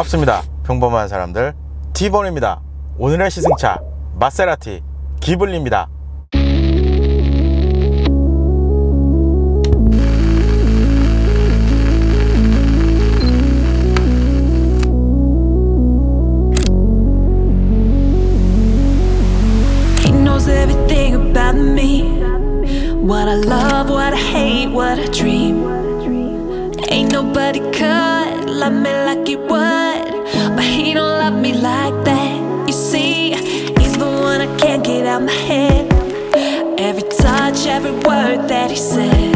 반갑습니다. 평범한 사람들 티본입니다. 오늘의 시승차 마세라티 기블리입니다. He don't love me like that. You see, he's the one I can't get out my head. Every touch, every word that he said,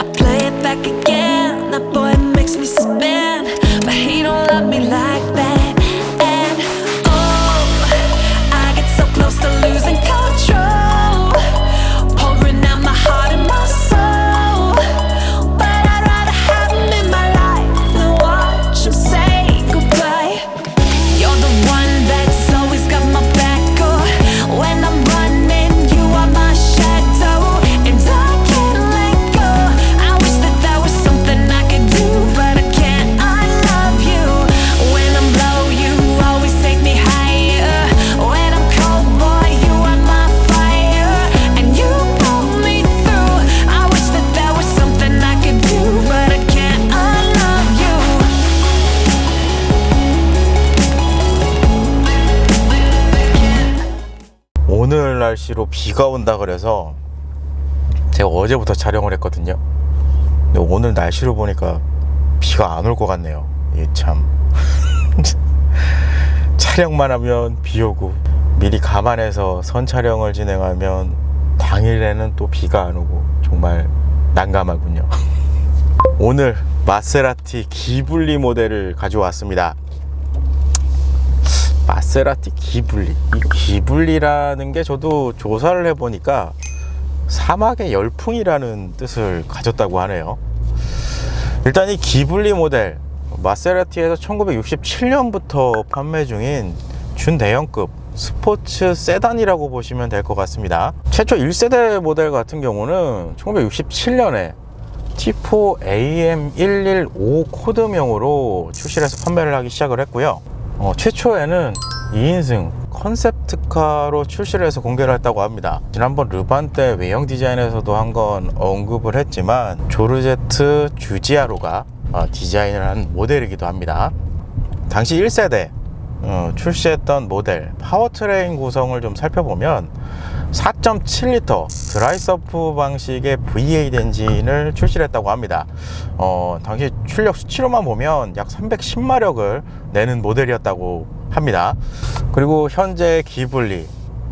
I play it back again. That boy makes me spin, but he don't love me like 날씨로 비가 온다 그래서 제가 어제부터 촬영을 했거든요. 근데 오늘 날씨로 보니까 비가 안 올 것 같네요. 이게 참 촬영만 하면 비 오고 미리 감안해서 선 촬영을 진행하면 당일에는 또 비가 안 오고 정말 난감하군요. 오늘 마세라티 기블리 모델을 가져왔습니다. 마세라티 기블리. 이 기블리라는 게 저도 조사를 해보니까 사막의 열풍이라는 뜻을 가졌다고 하네요. 일단 이 기블리 모델 마세라티에서 1967년부터 판매 중인 준대형급 스포츠 세단이라고 보시면 될 것 같습니다. 최초 1세대 모델 같은 경우는 1967년에 T4 AM115 코드명으로 출시해서 판매를 하기 시작을 했고요. 어, 최초에는 2인승 컨셉트카로 출시를 해서 공개를 했다고 합니다. 지난번 르반 때 외형 디자인에서도 한 건 언급을 했지만 조르제트 주지아로가 어, 디자인을 한 모델이기도 합니다. 당시 1세대 어, 출시했던 모델 파워트레인 구성을 좀 살펴보면 4.7리터 드라이서프 방식의 V8 엔진을 출시했다고 합니다. 어, 당시 출력 수치로만 보면 약 310마력을 내는 모델이었다고 합니다. 그리고 현재 기블리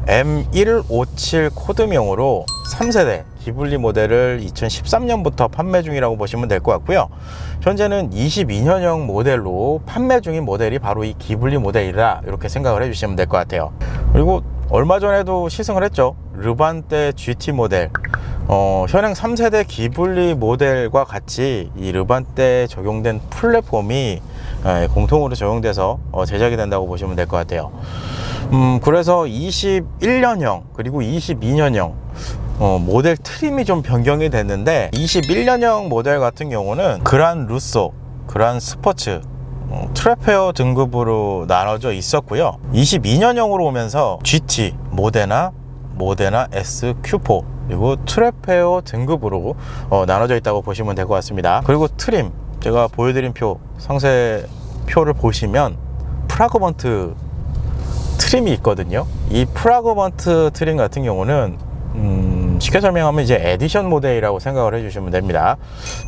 M157 코드명으로 3세대 기블리 모델을 2013년부터 판매 중이라고 보시면 될 것 같고요. 현재는 22년형 모델로 판매 중인 모델이 바로 이 기블리 모델이라 이렇게 생각을 해주시면 될 것 같아요. 그리고 얼마 전에도 시승을 했죠. 르반떼 GT 모델. 어, 현행 3세대 기블리 모델과 같이 이 르반떼 적용된 플랫폼이 예, 공통으로 적용돼서 어, 제작이 된다고 보시면 될 것 같아요. 음, 그래서 21년형 그리고 22년형 어, 모델 트림이 좀 변경이 됐는데 21년형 모델 같은 경우는 그란 루소, 그란 스포츠, 어, 트래페어 등급으로 나눠져 있었고요. 22년형으로 오면서 GT, 모데나, 모데나 S Q4 그리고 트래페어 등급으로 어, 나눠져 있다고 보시면 될 것 같습니다. 그리고 트림 제가 보여드린 표 상세 표를 보시면 프라그먼트 트림이 있거든요. 이 프라그먼트 트림 같은 경우는 음, 쉽게 설명하면 이제 에디션 모델이라고 생각을 해주시면 됩니다.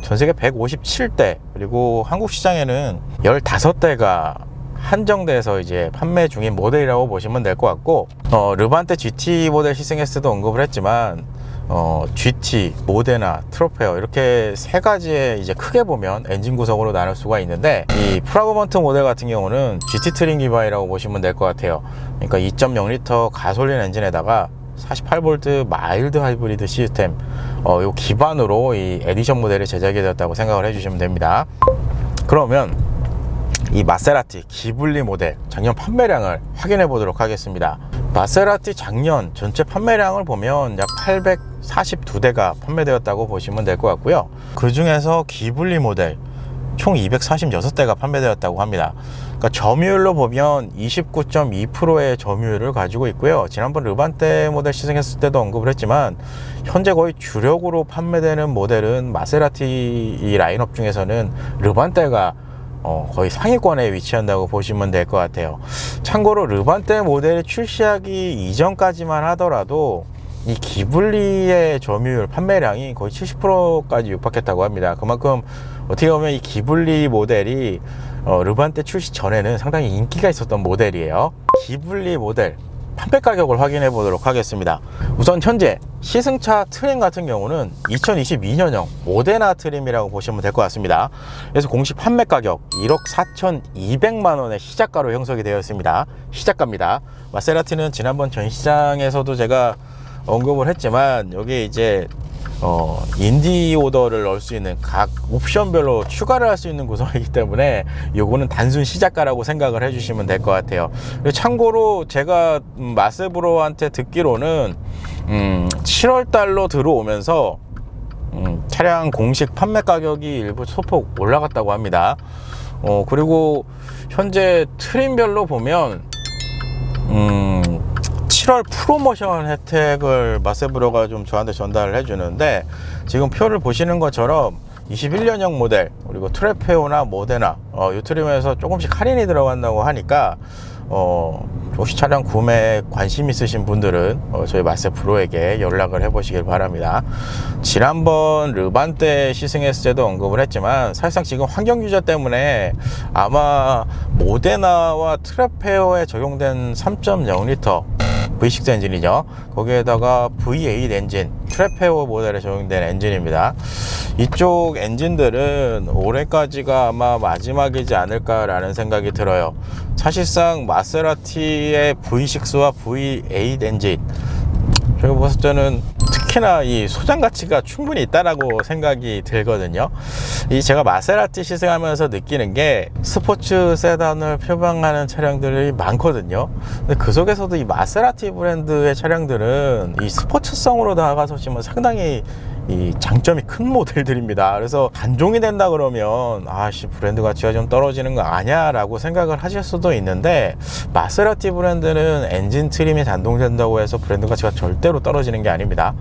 전 세계 157대 그리고 한국 시장에는 15대가 한정돼서 이제 판매 중인 모델이라고 보시면 될 것 같고 어, 르반테 GT 모델 시승했을 때도 언급을 했지만 어, GT, 모데나, 트로페어 이렇게 세 가지의 이제 크게 보면 엔진 구성으로 나눌 수가 있는데 이 프라그먼트 모델 같은 경우는 GT 트림 기반이라고 보시면 될 것 같아요. 그러니까 2.0리터 가솔린 엔진에다가 48V 마일드 하이브리드 시스템 어, 요 기반으로 이 에디션 모델이 제작이 되었다고 생각을 해주시면 됩니다. 그러면 이 마세라티 기블리 모델 작년 판매량을 확인해 보도록 하겠습니다. 마세라티 작년 전체 판매량을 보면 약 842대가 판매되었다고 보시면 될 것 같고요. 그 중에서 기블리 모델 총 246대가 판매되었다고 합니다. 그러니까 점유율로 보면 29.2%의 점유율을 가지고 있고요. 지난번 르반테 모델 시승했을 때도 언급을 했지만 현재 거의 주력으로 판매되는 모델은 마세라티 이 라인업 중에서는 르반테가 어, 거의 상위권에 위치한다고 보시면 될 것 같아요. 참고로 르반테 모델이 출시하기 이전까지만 하더라도 이 기블리의 점유율 판매량이 거의 70%까지 육박했다고 합니다. 그만큼 어떻게 보면 이 기블리 모델이 어, 르반테 출시 전에는 상당히 인기가 있었던 모델이에요. 기블리 모델 판매 가격을 확인해 보도록 하겠습니다. 우선 현재 시승차 트림 같은 경우는 2022년형 모데나 트림이라고 보시면 될 것 같습니다. 그래서 공식 판매 가격 1억 4,200만 원의 시작가로 형성이 되어 있습니다. 시작가입니다. 마세라티는 지난번 전시장에서도 제가 언급을 했지만 여기 이제 어, 인디 오더를 넣을 수 있는 각 옵션별로 추가를 할 수 있는 구성이기 때문에 요거는 단순 시작가라고 생각을 해주시면 될 것 같아요. 참고로 제가 음, 마세브로한테 듣기로는 음, 7월 달로 들어오면서 음, 차량 공식 판매 가격이 일부 소폭 올라갔다고 합니다. 어, 그리고 현재 트림별로 보면 음, 7월 프로모션 혜택을 마세브로가 좀 저한테 전달을 해주는데 지금 표를 보시는 것처럼 21년형 모델 그리고 트레페오나 모데나 어, 이 트림에서 조금씩 할인이 들어간다고 하니까 어, 혹시 차량 구매에 관심 있으신 분들은 어, 저희 마세 프로에게 연락을 해보시길 바랍니다. 지난번 르반 때 시승했을 때도 언급을 했지만 사실상 지금 환경 규제 때문에 아마 모데나와 트레페오에 적용된 3.0리터 V6 엔진이죠. 거기에다가 V8 엔진, 트레페오 모델에 적용된 엔진입니다. 이쪽 엔진들은 올해까지가 아마 마지막이지 않을까라는 생각이 들어요. 사실상 마세라티의 V6와 V8 엔진, 제가 봤을 때는 특히나 이 소장 가치가 충분히 있다라고 생각이 들거든요. 이 제가 마세라티 시승하면서 느끼는 게 스포츠 세단을 표방하는 차량들이 많거든요. 근데 그 속에서도 이 마세라티 브랜드의 차량들은 이 스포츠성으로 나아가서 지금 상당히 이 장점이 큰 모델들입니다. 그래서 단종이 된다 그러면 아씨 브랜드 가치가 좀 떨어지는 거 아니야라고 생각을 하실 수도 있는데 마세라티 브랜드는 엔진 트림이 단종된다고 해서 브랜드 가치가 절대로 떨어지는 게 아닙니다.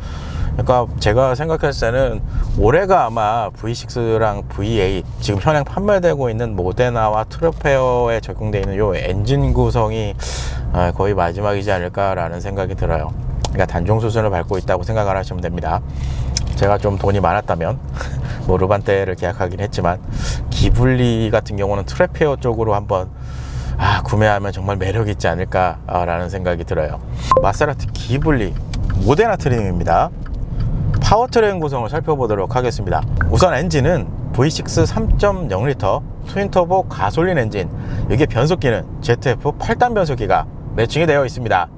그러니까 제가 생각했을 때는 올해가 아마 V6랑 V8 지금 현행 판매되고 있는 모데나와 트로페어에 적용되어 있는 요 엔진 구성이 아, 거의 마지막이지 않을까라는 생각이 들어요. 그러니까 단종 수준을 밟고 있다고 생각을 하시면 됩니다. 제가 좀 돈이 많았다면 뭐 르반테를 계약하긴 했지만 기블리 같은 경우는 트레페어 쪽으로 한번 아, 구매하면 정말 매력 있지 않을까라는 생각이 들어요. 마세라티 기블리 모데나 트림입니다. 파워트레인 구성을 살펴보도록 하겠습니다. 우선 엔진은 V6 3.0L 트윈터보 가솔린 엔진 여기에 변속기는 ZF 8단 변속기가 매칭이 되어 있습니다.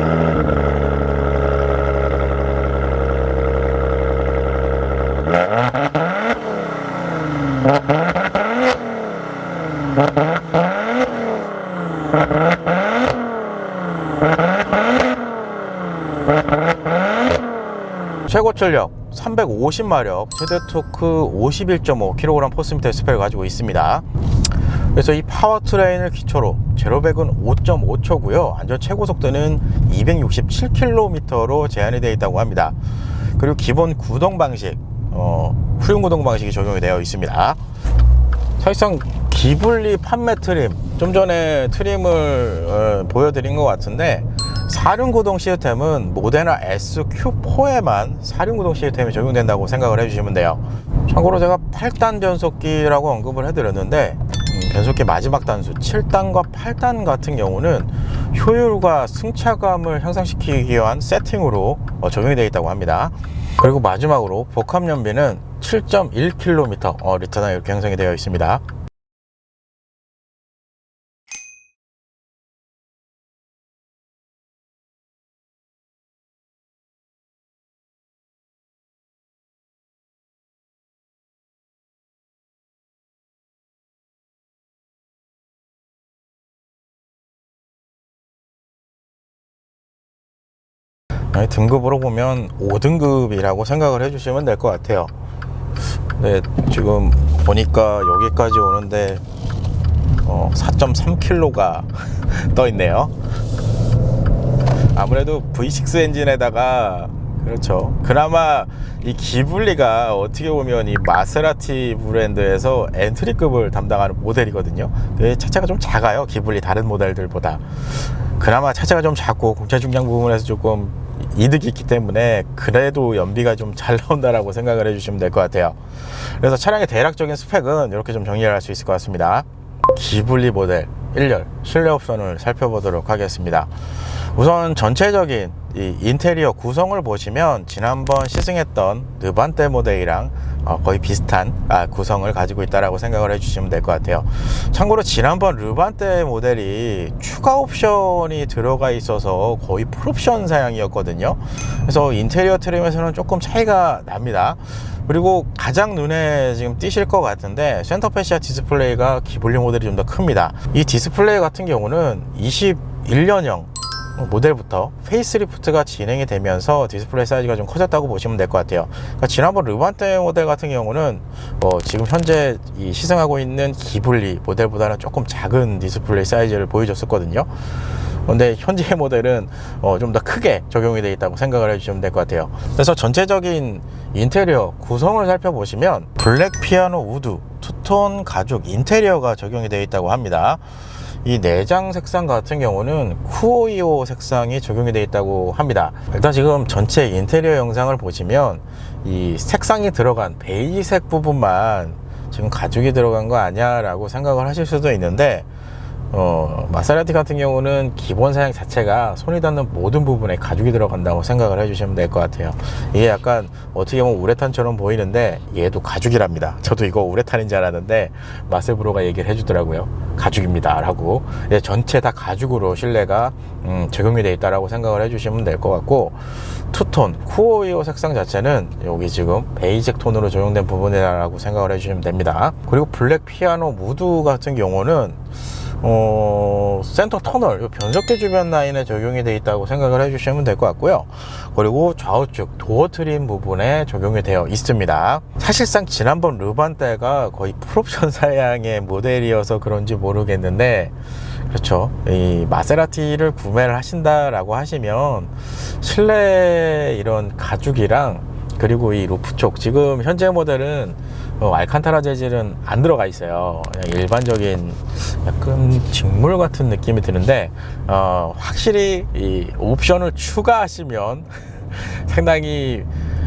최고 출력 350마력, 최대 토크 51.5kg 포스미터 스펙을 가지고 있습니다. 그래서 이 파워트레인을 기초로 제로백은 5.5초고요. 안전 최고 속도는 267km로 제한이 되어 있다고 합니다. 그리고 기본 구동 방식, 어, 후륜 구동 방식이 적용이 되어 있습니다. 사실상 기블리 판매 트림, 좀 전에 트림을 어, 보여드린 것 같은데 사륜구동 시스템은 모데나 SQ4에만 사륜구동 시스템이 적용된다고 생각을 해주시면 돼요. 참고로 제가 8단 변속기라고 언급을 해드렸는데 음, 변속기 마지막 단수 7단과 8단 같은 경우는 효율과 승차감을 향상시키기 위한 세팅으로 어, 적용이 되어 있다고 합니다. 그리고 마지막으로 복합 연비는 7.1km 어, 리터당 이렇게 형성이 되어 있습니다. 등급으로 보면 5등급이라고 생각을 해주시면 될 것 같아요. 네, 지금 보니까 여기까지 오는데 어, 4.3kg가 떠 있네요. 아무래도 V6 엔진에다가 그렇죠. 그나마 이 기블리가 어떻게 보면 이 마세라티 브랜드에서 엔트리급을 담당하는 모델이거든요. 그 차체가 좀 작아요. 기블리 다른 모델들보다. 그나마 차체가 좀 작고 공차 중량 부분에서 조금 이득이 있기 때문에 그래도 연비가 좀 잘 나온다라고 생각을 해주시면 될 것 같아요. 그래서 차량의 대략적인 스펙은 이렇게 좀 정리를 할 수 있을 것 같습니다. 기블리 모델 1열 실내 옵션을 살펴보도록 하겠습니다. 우선 전체적인 이 인테리어 구성을 보시면 지난번 시승했던 르반떼 모델이랑 어, 거의 비슷한 아, 구성을 가지고 있다라고 생각을 해주시면 될 것 같아요. 참고로 지난번 르반떼 모델이 추가 옵션이 들어가 있어서 거의 풀옵션 사양이었거든요. 그래서 인테리어 트림에서는 조금 차이가 납니다. 그리고 가장 눈에 지금 띄실 것 같은데 센터 패시아 디스플레이가 기블리 모델이 좀 더 큽니다. 이 플레이 같은 경우는 21년형 모델부터 페이스리프트가 진행이 되면서 디스플레이 사이즈가 좀 커졌다고 보시면 될 것 같아요. 그러니까 지난번 르반테 모델 같은 경우는 어, 지금 현재 이 시승하고 있는 기블리 모델보다는 조금 작은 디스플레이 사이즈를 보여줬었거든요. 근데 현재 모델은 어, 좀 더 크게 적용이 되어 있다고 생각을 해주시면 될 것 같아요. 그래서 전체적인 인테리어 구성을 살펴보시면 블랙 피아노 우드, 투톤 가죽 인테리어가 적용이 되어 있다고 합니다. 이 내장 색상 같은 경우는 쿠오이오 색상이 적용이 되어 있다고 합니다. 일단 지금 전체 인테리어 영상을 보시면 이 색상이 들어간 베이지색 부분만 지금 가죽이 들어간 거 아니야 라고 생각을 하실 수도 있는데 어, 마사라티 같은 경우는 기본 사양 자체가 손이 닿는 모든 부분에 가죽이 들어간다고 생각을 해주시면 될 것 같아요. 이게 약간 어떻게 보면 우레탄처럼 보이는데 얘도 가죽이랍니다. 저도 이거 우레탄인 줄 알았는데 마세브로가 얘기를 해주더라고요. 가죽입니다. 라고. 예, 전체 다 가죽으로 실내가 음, 적용이 되어 있다라고 생각을 해주시면 될 것 같고 투톤, 쿠오이오 색상 자체는 여기 지금 베이직 톤으로 적용된 부분이라고 생각을 해주시면 됩니다. 그리고 블랙 피아노 무드 같은 경우는 어, 센터 터널, 요 변속기 주변 라인에 적용이 되어 있다고 생각을 해주시면 될 것 같고요. 그리고 좌우측 도어 트림 부분에 적용이 되어 있습니다. 사실상 지난번 르반떼가 거의 풀옵션 사양의 모델이어서 그런지 모르겠는데, 그렇죠. 이 마세라티를 구매를 하신다라고 하시면 실내 이런 가죽이랑 그리고 이 루프 쪽 지금 현재 모델은 어, 알칸타라 재질은 안 들어가 있어요. 그냥 일반적인 약간 직물 같은 느낌이 드는데 어, 확실히 이 옵션을 추가하시면 상당히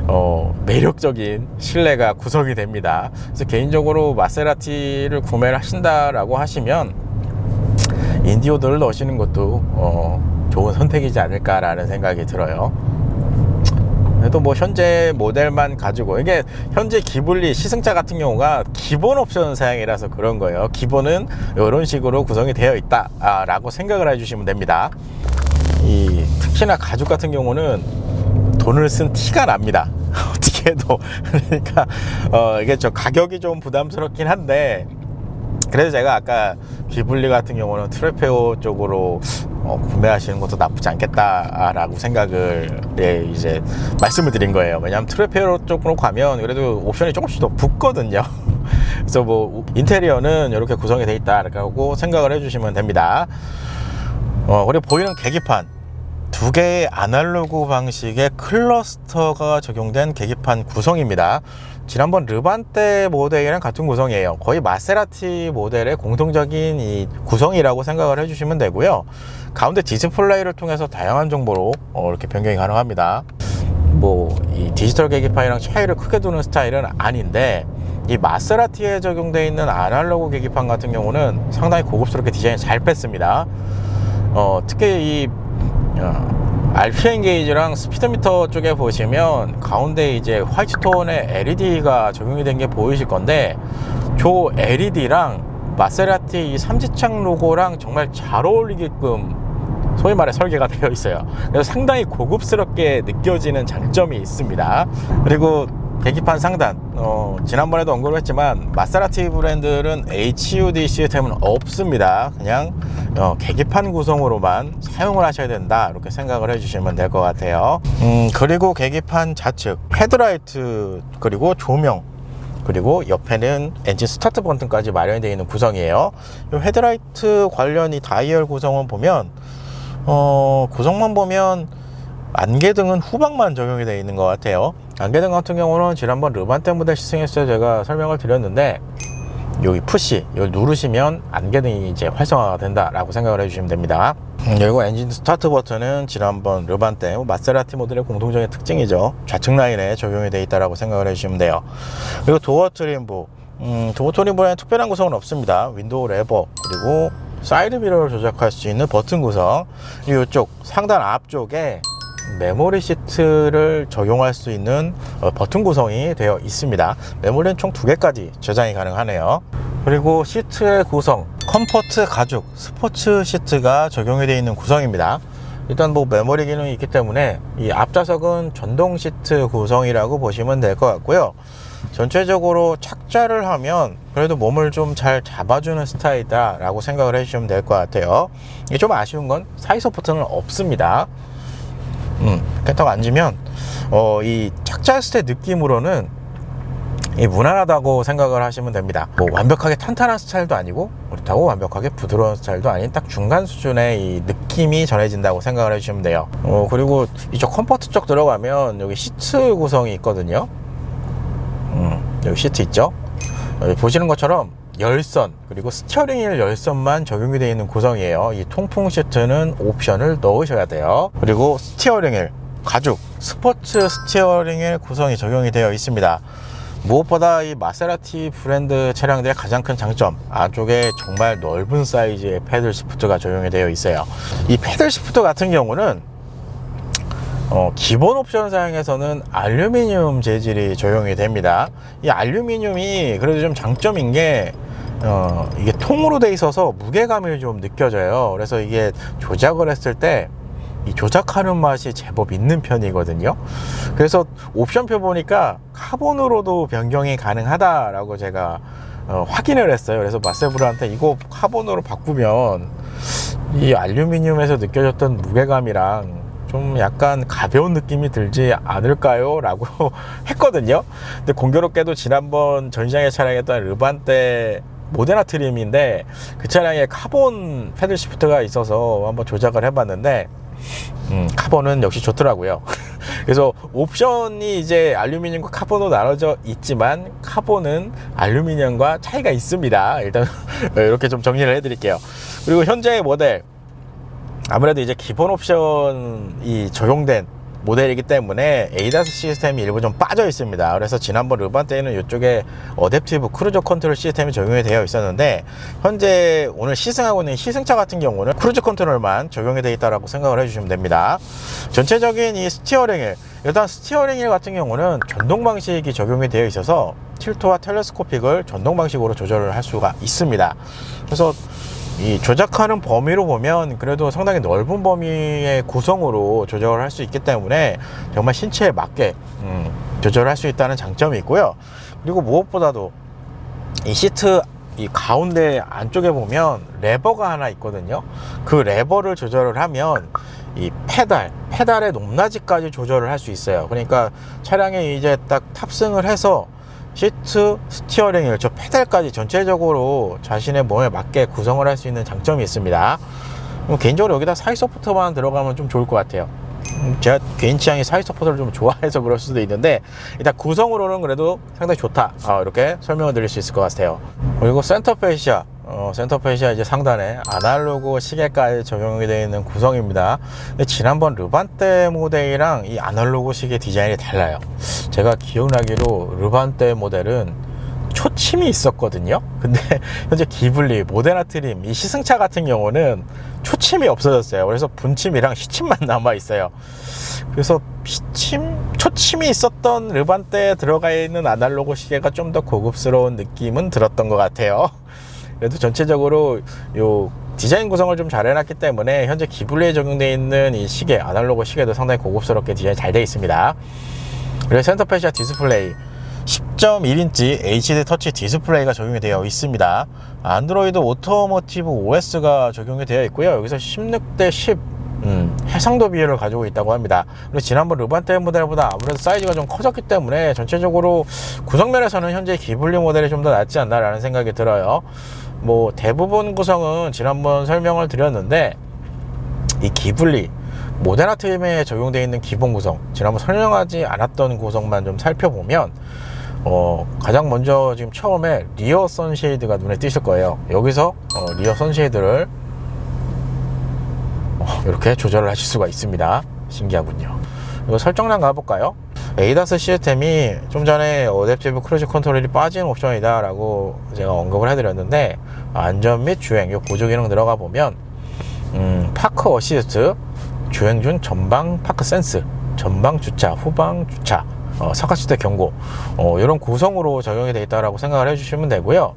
어, 매력적인 실내가 구성이 됩니다. 그래서 개인적으로 마세라티를 구매를 하신다라고 하시면 인디오드를 넣으시는 것도 어, 좋은 선택이지 않을까라는 생각이 들어요. 그래도 뭐 현재 모델만 가지고 이게 현재 기블리 시승차 같은 경우가 기본 옵션 사양이라서 그런 거예요. 기본은 이런 식으로 구성이 되어 있다라고 생각을 해주시면 됩니다. 이 특히나 가죽 같은 경우는 돈을 쓴 티가 납니다. 어떻게 해도 그러니까 어 이게 저 가격이 좀 부담스럽긴 한데 그래서 제가 아까 기블리 같은 경우는 트레페오 쪽으로 어, 구매하시는 것도 나쁘지 않겠다라고 생각을 예, 이제 말씀을 드린 거예요. 왜냐하면 트레페오 쪽으로 가면 그래도 옵션이 조금씩 더 붙거든요. 그래서 뭐 인테리어는 이렇게 구성이 돼 있다라고 생각을 해주시면 됩니다. 어, 그리고 보이는 계기판 두 개의 아날로그 방식의 클러스터가 적용된 계기판 구성입니다. 지난번 르반떼 모델이랑 같은 구성이에요. 거의 마세라티 모델의 공통적인 이 구성이라고 생각을 해주시면 되고요. 가운데 디스플레이를 통해서 다양한 정보로 어, 이렇게 변경이 가능합니다. 뭐 이 디지털 계기판이랑 차이를 크게 두는 스타일은 아닌데 이 마세라티에 적용되어 있는 아날로그 계기판 같은 경우는 상당히 고급스럽게 디자인 잘 뺐습니다. 어, 특히 이 어, RPM 게이지랑 스피드미터 쪽에 보시면 가운데 이제 화이트 톤의 LED가 적용이 된 게 보이실 건데 저 LED랑 마세라티 이 삼지창 로고랑 정말 잘 어울리게끔 소위 말해 설계가 되어 있어요. 그래서 상당히 고급스럽게 느껴지는 장점이 있습니다. 그리고 계기판 상단. 어, 지난번에도 언급을 했지만 마세라티 브랜드는 HUD 시스템은 없습니다. 그냥 어, 계기판 구성으로만 사용을 하셔야 된다. 이렇게 생각을 해주시면 될 것 같아요. 음, 그리고 계기판 좌측 헤드라이트 그리고 조명 그리고 옆에는 엔진 스타트 버튼까지 마련되어 있는 구성이에요. 이 헤드라이트 관련 이 다이얼 구성은 보면 어, 구성만 보면 안개등은 후방만 적용이 되어 있는 것 같아요 안개등 같은 경우는 지난번 르반테 모델 시승했을 때 제가 설명을 드렸는데 여기 푸시 이걸 누르시면 안개등이 이제 활성화가 된다라고 생각을 해주시면 됩니다. 음, 그리고 엔진 스타트 버튼은 지난번 르반테 마세라티 모델의 공통적인 특징이죠. 좌측 라인에 적용이 되어 있다고 생각을 해주시면 돼요. 그리고 도어 트림부. 음, 도어 트림부에는 특별한 구성은 없습니다. 윈도우 레버 그리고 사이드 미러를 조작할 수 있는 버튼 구성. 그리고 이쪽 상단 앞쪽에 메모리 시트를 적용할 수 있는 어, 버튼 구성이 되어 있습니다. 메모리는 총 두 개까지 저장이 가능하네요. 그리고 시트의 구성 컴포트 가죽 스포츠 시트가 적용이 되어 있는 구성입니다. 일단 뭐 메모리 기능이 있기 때문에 이 앞좌석은 전동 시트 구성이라고 보시면 될 것 같고요. 전체적으로 착좌를 하면 그래도 몸을 좀 잘 잡아주는 스타일이다 라고 생각을 해주시면 될 것 같아요. 좀 아쉬운 건 사이 서포트는 없습니다. 음, 이렇게 딱 앉으면 어, 이 착자했을 때 느낌으로는 이 무난하다고 생각을 하시면 됩니다. 뭐 완벽하게 탄탄한 스타일도 아니고 그렇다고 완벽하게 부드러운 스타일도 아닌 딱 중간 수준의 이 느낌이 전해진다고 생각을 해주시면 돼요. 어, 그리고 이쪽 컴포트 쪽 들어가면 여기 시트 구성이 있거든요. 음, 여기 시트 있죠? 여기 보시는 것처럼 열선 그리고 스티어링 휠 열선만 적용이 되어 있는 구성이에요 이 통풍 시트는 옵션을 넣으셔야 돼요 그리고 스티어링 휠 가죽 스포츠 스티어링 휠 구성이 적용이 되어 있습니다 무엇보다 이 마세라티 브랜드 차량들의 가장 큰 장점 안쪽에 정말 넓은 사이즈의 패들 시프트가 적용이 되어 있어요 이 패들 시프트 같은 경우는 어, 기본 옵션 사양에서는 알루미늄 재질이 적용이 됩니다. 이 알루미늄이 그래도 좀 장점인 게 어, 이게 통으로 돼 있어서 무게감이 좀 느껴져요. 그래서 이게 조작을 했을 때 이 조작하는 맛이 제법 있는 편이거든요. 그래서 옵션표 보니까 카본으로도 변경이 가능하다라고 제가 어, 확인을 했어요. 그래서 마세브라한테 이거 카본으로 바꾸면 이 알루미늄에서 느껴졌던 무게감이랑 좀 약간 가벼운 느낌이 들지 않을까요? 라고 했거든요. 근데 공교롭게도 지난번 전시장에 촬영했던 르반떼 모데나 트림인데 그 차량에 카본 패들 시프트가 있어서 한번 조작을 해봤는데 음, 카본은 역시 좋더라고요. 그래서 옵션이 이제 알루미늄과 카본으로 나눠져 있지만 카본은 알루미늄과 차이가 있습니다. 일단 이렇게 좀 정리를 해드릴게요. 그리고 현재 모델 아무래도 이제 기본 옵션이 적용된 모델이기 때문에 에이다스 시스템이 일부 좀 빠져 있습니다. 그래서 지난번 르반 때는 이쪽에 어댑티브 크루저 컨트롤 시스템이 적용이 되어 있었는데 현재 오늘 시승하고 있는 시승차 같은 경우는 크루저 컨트롤만 적용이 되어 있다고 생각을 해주시면 됩니다. 전체적인 이 스티어링 휠 일단 스티어링 휠 같은 경우는 전동 방식이 적용이 되어 있어서 틸트와 텔레스코픽을 전동 방식으로 조절을 할 수가 있습니다. 그래서 이 조작하는 범위로 보면 그래도 상당히 넓은 범위의 구성으로 조절을 할 수 있기 때문에 정말 신체에 맞게 음, 조절할 수 있다는 장점이 있고요. 그리고 무엇보다도 이 시트 이 가운데 안쪽에 보면 레버가 하나 있거든요. 그 레버를 조절을 하면 이 페달, 페달의 높낮이까지 조절을 할 수 있어요. 그러니까 차량에 이제 딱 탑승을 해서 시트, 스티어링 휠, 저 페달까지 전체적으로 자신의 몸에 맞게 구성을 할 수 있는 장점이 있습니다. 뭐 개인적으로 여기다 사이 서포터만 들어가면 좀 좋을 것 같아요. 음, 제가 개인 취향이 사이 서포터를 좀 좋아해서 그럴 수도 있는데 일단 구성으로는 그래도 상당히 좋다 어, 이렇게 설명을 드릴 수 있을 것 같아요 그리고 센터 페시아 어, 센터 페시아 이제 상단에 아날로그 시계까지 적용이 되어 있는 구성입니다 근데 지난번 르반떼 모델이랑 이 아날로그 시계 디자인이 달라요 제가 기억나기로 르반떼 모델은 초침이 있었거든요. 근데 현재 기블리, 모데나 트림, 이 시승차 같은 경우는 초침이 없어졌어요. 그래서 분침이랑 시침만 남아 있어요. 그래서 시침, 초침이 있었던 르반떼에 들어가 있는 아날로그 시계가 좀 더 고급스러운 느낌은 들었던 것 같아요. 그래도 전체적으로 요 디자인 구성을 좀 잘 해놨기 때문에 현재 기블리에 적용되어 있는 이 시계, 아날로그 시계도 상당히 고급스럽게 디자인 잘 되어 있습니다. 그리고 센터 페시아 디스플레이 10.1인치 HD 터치 디스플레이가 적용이 되어 있습니다. 안드로이드 오토모티브 OS가 적용이 되어 있고요. 여기서 16대 10 음, 해상도 비율을 가지고 있다고 합니다. 그리고 지난번 르반테 모델보다 아무래도 사이즈가 좀 커졌기 때문에 전체적으로 구성면에서는 현재 기블리 모델이 좀 더 낫지 않나 라는 생각이 들어요. 뭐 대부분 구성은 지난번 설명을 드렸는데 이 기블리 모데나 팀에 적용되어 있는 기본 구성 지난번 설명하지 않았던 구성만 좀 살펴보면 어, 가장 먼저 지금 처음에 리어 선쉐이드가 눈에 띄실 거예요. 여기서 어, 리어 선쉐이드를 어, 이렇게 조절을 하실 수가 있습니다. 신기하군요. 이거 설정란 가볼까요 에이다스 시스템이 좀 전에 어댑티브 크루즈 컨트롤이 빠진 옵션이다 라고 제가 언급을 해드렸는데 안전 및 주행 요 보조 기능 들어가 보면 음, 파크 어시스트, 주행 중 전방 파크 센스, 전방 주차, 후방 주차, 어, 사카시대 경고, 어, 이런 구성으로 적용이 되어 있다고 생각을 해주시면 되고요.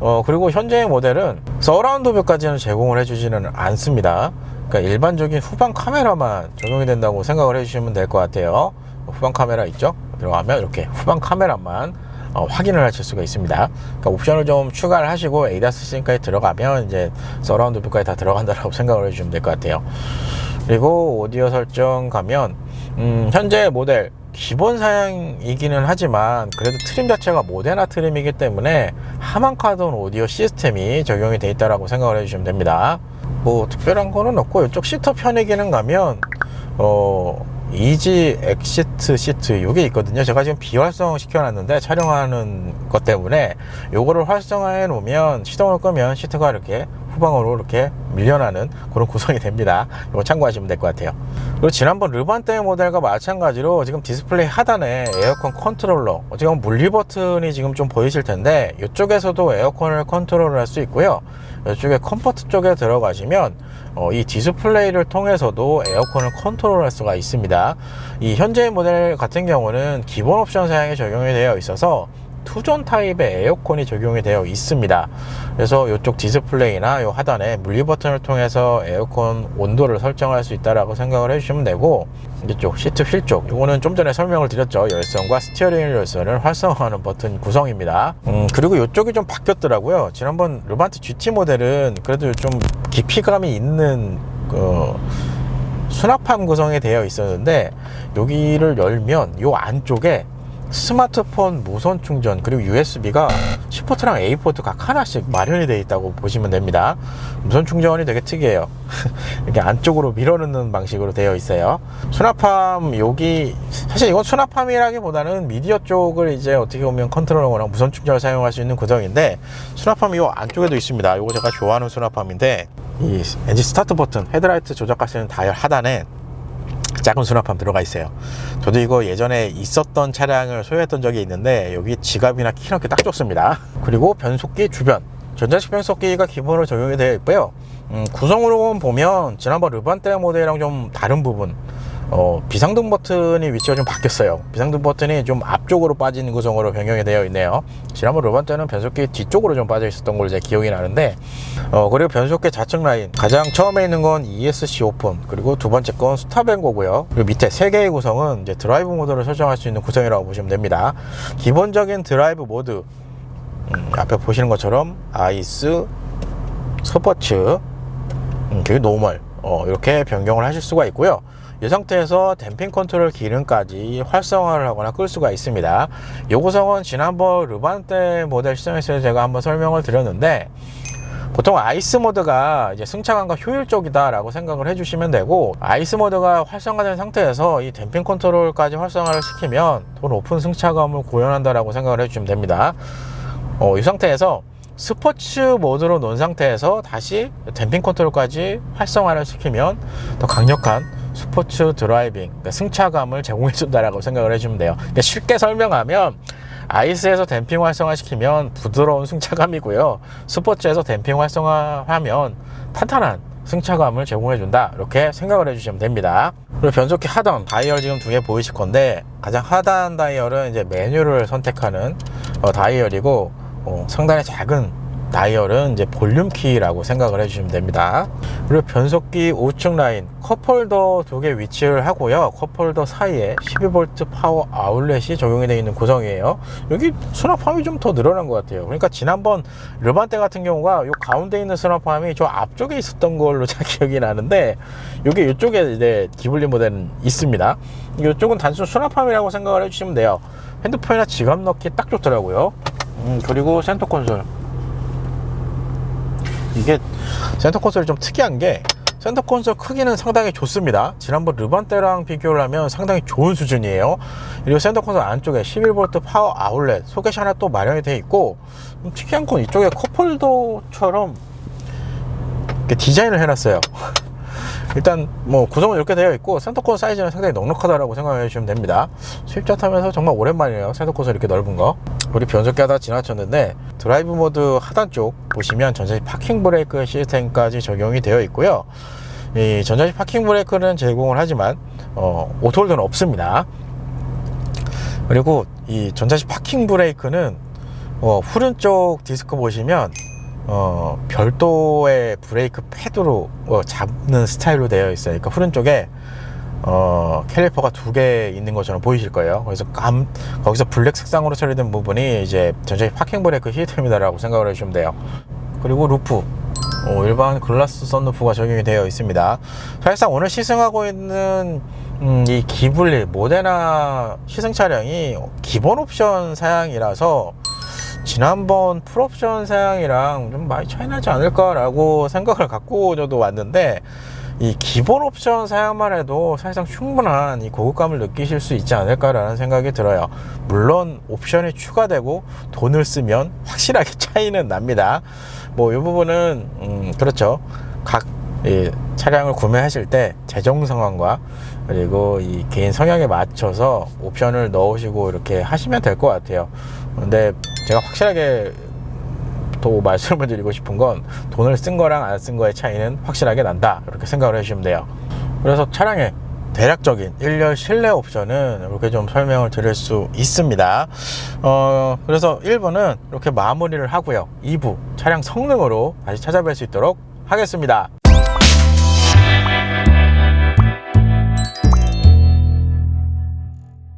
어, 그리고 현재의 모델은 서라운드 뷰까지는 제공을 해주지는 않습니다. 그러니까 일반적인 후방 카메라만 적용이 된다고 생각을 해주시면 될 것 같아요. 후방 카메라 있죠? 들어가면 이렇게 후방 카메라만 어, 확인을 하실 수가 있습니다. 그러니까 옵션을 좀 추가를 하시고 에이다스 시스템까지 들어가면 이제 서라운드 뷰까지 다 들어간다라고 생각을 해주시면 될 것 같아요. 그리고 오디오 설정 가면 음, 현재 모델 기본 사양이기는 하지만 그래도 트림 자체가 모데나 트림이기 때문에 하만카돈 오디오 시스템이 적용이 돼 있다라고 생각을 해주시면 됩니다. 뭐 특별한 거는 없고 이쪽 시터 편의 기능 가면 어 이지 엑시트 시트 이게 있거든요. 제가 지금 비활성 시켜놨는데 촬영하는 것 때문에 요거를 활성화해 놓으면 시동을 끄면 시트가 이렇게 후방으로 이렇게 밀려나는 그런 구성이 됩니다. 이거 참고하시면 될 것 같아요. 그리고 지난번 르반테 모델과 마찬가지로 지금 디스플레이 하단에 에어컨 컨트롤러 지금 물리 버튼이 지금 좀 보이실 텐데 이쪽에서도 에어컨을 컨트롤을 할수 있고요 이쪽에 컴포트 쪽에 들어가시면 어, 이 디스플레이를 통해서도 에어컨을 컨트롤할 수가 있습니다. 이 현재 모델 같은 경우는 기본 옵션 사양이 적용이 되어 있어서 투존 타입의 에어컨이 적용이 되어 있습니다. 그래서 이쪽 디스플레이나 이 하단에 물리 버튼을 통해서 에어컨 온도를 설정할 수 있다라고 생각을 해주시면 되고 이쪽 시트 휠 쪽 이거는 좀 전에 설명을 드렸죠 열선과 스티어링 열선을 활성화하는 버튼 구성입니다. 음, 그리고 이쪽이 좀 바뀌었더라고요. 지난번 르반트 GT 모델은 그래도 좀 깊이감이 있는 그 수납함 구성이 되어 있었는데 여기를 열면 요 안쪽에 스마트폰 무선 충전 그리고 USB가 C 포트랑 A 포트 각 하나씩 마련이 되어 있다고 보시면 됩니다. 무선 충전이 되게 특이해요. 이렇게 안쪽으로 밀어넣는 방식으로 되어 있어요. 수납함 여기 사실 이건 수납함이라기보다는 미디어 쪽을 이제 어떻게 보면 컨트롤러거나 무선 충전을 사용할 수 있는 구성인데 수납함이 이 안쪽에도 있습니다. 이거 제가 좋아하는 수납함인데 이 엔진 스타트 버튼 헤드라이트 조작할 수 있는 다이얼 하단에 작은 수납함 들어가 있어요. 저도 이거 예전에 있었던 차량을 소유했던 적이 있는데 여기 지갑이나 키 넣기 딱 좋습니다. 그리고 변속기 주변 전자식 변속기가 기본으로 적용이 되어 있고요. 음, 구성으로 보면 지난번 르반테 모델이랑 좀 다른 부분 어, 비상등 버튼이 위치가 좀 바뀌었어요. 비상등 버튼이 좀 앞쪽으로 빠지는 구성으로 변경이 되어 있네요. 지난번 르반테는 변속기 뒤쪽으로 좀 빠져 있었던 걸로 제 기억이 나는데 어, 그리고 변속기 좌측 라인 가장 처음에 있는 건 ESC 오픈 그리고 두 번째 건 스탑앤고고요. 그리고 밑에 세 개의 구성은 이제 드라이브 모드를 설정할 수 있는 구성이라고 보시면 됩니다. 기본적인 드라이브 모드 음, 앞에 보시는 것처럼 아이스, 스포츠, 음, 그리고 노멀 어, 이렇게 변경을 하실 수가 있고요. 이 상태에서 댐핑 컨트롤 기능까지 활성화를 하거나 끌 수가 있습니다. 이 구성은 지난번 르반테 모델 시장에서 제가 한번 설명을 드렸는데 보통 아이스 모드가 이제 승차감과 효율적이다 라고 생각을 해주시면 되고 아이스 모드가 활성화된 상태에서 이 댐핑 컨트롤까지 활성화를 시키면 더 높은 승차감을 구현한다 라고 생각을 해주시면 됩니다. 어, 이 상태에서 스포츠 모드로 놓은 상태에서 다시 댐핑 컨트롤까지 활성화를 시키면 더 강력한 스포츠 드라이빙, 그러니까 승차감을 제공해 준다라고 생각을 해주면 돼요. 그러니까 쉽게 설명하면 아이스에서 댐핑 활성화 시키면 부드러운 승차감이고요. 스포츠에서 댐핑 활성화하면 탄탄한 승차감을 제공해 준다. 이렇게 생각을 해주시면 됩니다. 그리고 변속기 하단 다이얼 지금 두 개 보이실 건데 가장 하단 다이얼은 이제 메뉴를 선택하는 어, 다이얼이고 어, 상단에 작은 다이얼은 이제 볼륨 키라고 생각을 해주시면 됩니다. 그리고 변속기 우측 라인 컵홀더 두 개 위치를 하고요. 컵홀더 사이에 12V 파워 아울렛이 적용이 되어 있는 구성이에요. 여기 수납함이 좀 더 늘어난 것 같아요. 그러니까 지난번 르반테 같은 경우가 이 가운데 있는 수납함이 저 앞쪽에 있었던 걸로 잘 기억이 나는데 여기 이쪽에 이제 기블리 모델은 있습니다. 이쪽은 단순 수납함이라고 생각을 해주시면 돼요. 핸드폰이나 지갑 넣기 딱 좋더라고요. 음, 그리고 센터 콘솔 이게 센터 콘솔이 좀 특이한 게 센터 콘솔 크기는 상당히 좋습니다. 지난번 르반테랑 비교를 하면 상당히 좋은 수준이에요. 그리고 센터 콘솔 안쪽에 11V 파워 아울렛 소켓이 하나 또 마련이 되어 있고 좀 특이한 건 이쪽에 컵홀더처럼 디자인을 해놨어요. 일단 뭐 구성은 이렇게 되어 있고 센터 콘솔 사이즈는 상당히 넉넉하다라고 생각해 주시면 됩니다. 수입자 타면서 정말 오랜만이에요. 센터 콘솔 이렇게 넓은 거. 우리 변속기 하다 지나쳤는데 드라이브 모드 하단 쪽 보시면 전자식 파킹 브레이크 시스템까지 적용이 되어 있고요. 이 전자식 파킹 브레이크는 제공을 하지만 어, 오토홀드는 없습니다. 그리고 이 전자식 파킹 브레이크는 어, 후륜 쪽 디스크 보시면 어, 별도의 브레이크 패드로 어, 잡는 스타일로 되어 있어요. 그러니까 후륜 쪽에 어, 캘리퍼가 두 개 있는 것처럼 보이실 거예요. 그래서 감, 거기서 블랙 색상으로 처리된 부분이 이제 전자식 파킹 브레이크 시스템이다라고 생각을 해주시면 돼요. 그리고 루프. 어, 일반 글라스 썬루프가 적용이 되어 있습니다. 사실상 오늘 시승하고 있는 음, 이 기블리 모데나 시승 차량이 기본 옵션 사양이라서 지난번 풀옵션 사양이랑 좀 많이 차이 나지 않을까라고 생각을 갖고 저도 왔는데 이 기본 옵션 사양만 해도 사실상 충분한 이 고급감을 느끼실 수 있지 않을까라는 생각이 들어요. 물론 옵션이 추가되고 돈을 쓰면 확실하게 차이는 납니다. 뭐 이 부분은 음, 그렇죠. 각 이 차량을 구매하실 때 재정 상황과 그리고 이 개인 성향에 맞춰서 옵션을 넣으시고 이렇게 하시면 될 것 같아요. 근데 제가 확실하게 또 말씀을 드리고 싶은 건 돈을 쓴 거랑 안 쓴 거의 차이는 확실하게 난다. 이렇게 생각을 해주시면 돼요. 그래서 차량의 대략적인 1열 실내 옵션은 이렇게 좀 설명을 드릴 수 있습니다. 어, 그래서 1부는 이렇게 마무리를 하고요. 2부 차량 성능으로 다시 찾아뵐 수 있도록 하겠습니다